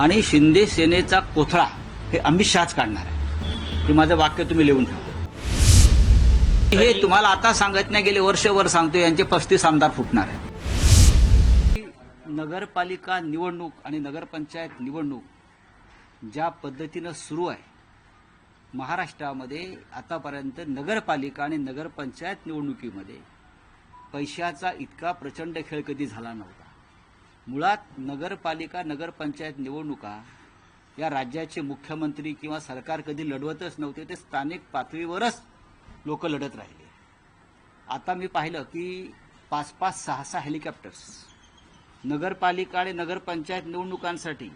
आणि शिंदे सेनेचा कोथळा हे अमित शहाच काढणार आहे. हे माझं वाक्य तुम्ही लिहून ठेवा. हे तुम्हाला आता सांगत नाही गेले वर्षभर सांगतो यांचे पस्तीस आमदार फुटणार आहे. नगरपालिका निवडणूक आणि नगरपंचायत निवडणूक ज्या पद्धतीनं सुरू आहे महाराष्ट्रामध्ये आतापर्यंत नगरपालिका आणि नगरपंचायत निवडणुकीमध्ये पैशाचा इतका प्रचंड खेळ कधी झाला नव्हता. मुळात नगरपालिका नगरपंचायत निवडणुका या राज्याचे मुख्यमंत्री किंवा सरकार कधी लढवतच नव्हते ते स्थानिक पातळीवरच लोक लढत राहिले. आता मी पाहिलं की पाच पाच सहा सहा हेलिकॉप्टर्स नगरपालिका आणि नगरपंचायत निवडणुकांसाठी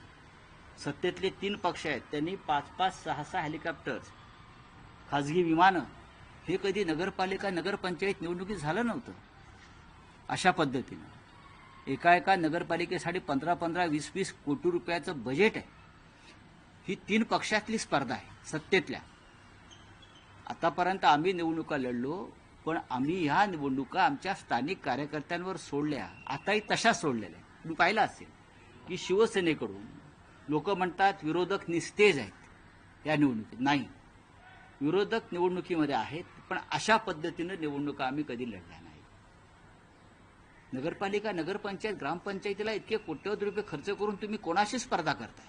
सत्तेतले तीन पक्ष आहेत. त्यांनी पाच पाच सहा सहा हेलिकॉप्टर्स खाजगी विमानं हे कधी नगरपालिका नगरपंचायत निवडणुकीत झालं नव्हतं अशा पद्धतीनं. एका एका नगरपालिकेसाठी पंधरा पंधरा वीस वीस कोटी रुपयाचं बजेट आहे. ही तीन पक्षातली स्पर्धा आहे सत्तेतल्या. आतापर्यंत आम्ही निवडणुका लढलो पण आम्ही ह्या निवडणुका आमच्या स्थानिक कार्यकर्त्यांवर सोडल्या. आताही तशा सोडलेल्या आहेत. तुम्ही पाहिलं असेल की शिवसेनेकडून लोक म्हणतात विरोधक निस्तेज आहेत या निवडणुकीत. नाही. विरोधक निवडणुकीमध्ये आहेत पण अशा पद्धतीनं निवडणुका आम्ही कधी लढल्या नाही. नगरपालिका नगरपंचायत ग्रामपंचायतीला इतके कोट्यवधी रुपये खर्च करून तुम्ही कोणाशी स्पर्धा करताय?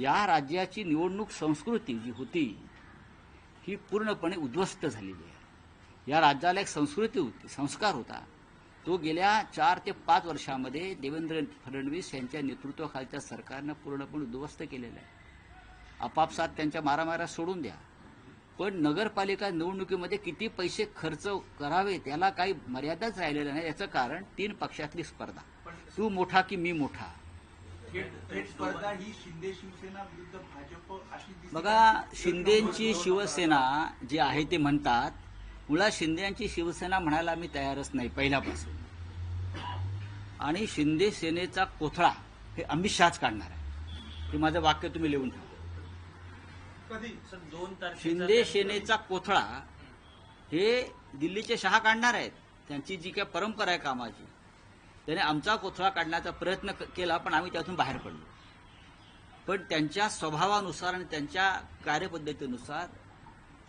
या राज्याची निवडणूक संस्कृती जी होती ही पूर्णपणे उद्ध्वस्त झालेली आहे. या राज्याला एक संस्कृती होती संस्कार होता. तो गेल्या चार ते पाच वर्षामध्ये देवेंद्र फडणवीस यांच्या नेतृत्वाखालच्या सरकारनं पूर्णपणे उद्ध्वस्त केलेलं आहे. आपापसात त्यांच्या मारामाऱ्या सोडून द्या. पण नगरपालिका निवडणुकीमध्ये किती पैसे खर्च करावे त्याला काही मर्यादाच राहिलेल्या नाही. याचं कारण तीन पक्षातली स्पर्धा. तू मोठा की मी मोठा? थेट थेट स्पर्धा ही शिंदे शिवसेना विरुद्ध भाजप अशी दिसते. बघा शिंदेची शिवसेना जी आहे ते म्हणतात मुळात शिंदेची शिवसेना म्हणायला मी तयारच नाही पहिल्यापासून. आणि शिंदे सेनेचा कोथळा हे अमित शहाच काढणार आहे. हे माझं वाक्य तुम्ही लिहून ठेवा कधी सर दोन तारखेचा शिंदे सेनेचा कोथळा हे दिल्लीचे शहा काढणार आहेत. त्यांची जी काही परंपरा आहे कामाची त्याने आमचा कोथळा काढण्याचा प्रयत्न केला पण आम्ही त्यातून बाहेर पडलो. पण त्यांच्या स्वभावानुसार आणि त्यांच्या कार्यपद्धतीनुसार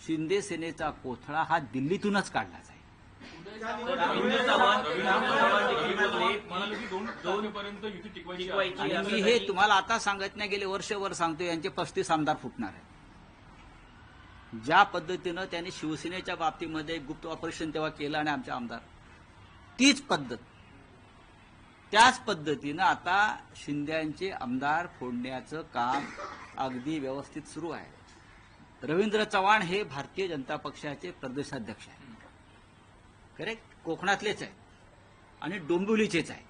शिंदे सेनेचा कोथळा हा दिल्लीतूनच काढला जाईल मी हे तुम्हाला आता सांगत नाही गेले वर्षभर सांगतो यांचे पस्तीस आमदार फुटणार आहे ज्या पद्धतीनं त्यांनी शिवसेनेच्या बाबतीमध्ये गुप्त ऑपरेशन तेव्हा केलं आणि आमचे आमदार. तीच पद्धत. त्याच पद्धतीनं आता शिंद्यांचे आमदार फोडण्याचं काम अगदी व्यवस्थित सुरू आहे. रवींद्र चव्हाण हे भारतीय जनता पक्षाचे प्रदेशाध्यक्ष आहेत. करेक्ट कोकणातलेच आहेत. आणि डोंबिवलीचेच आहेत.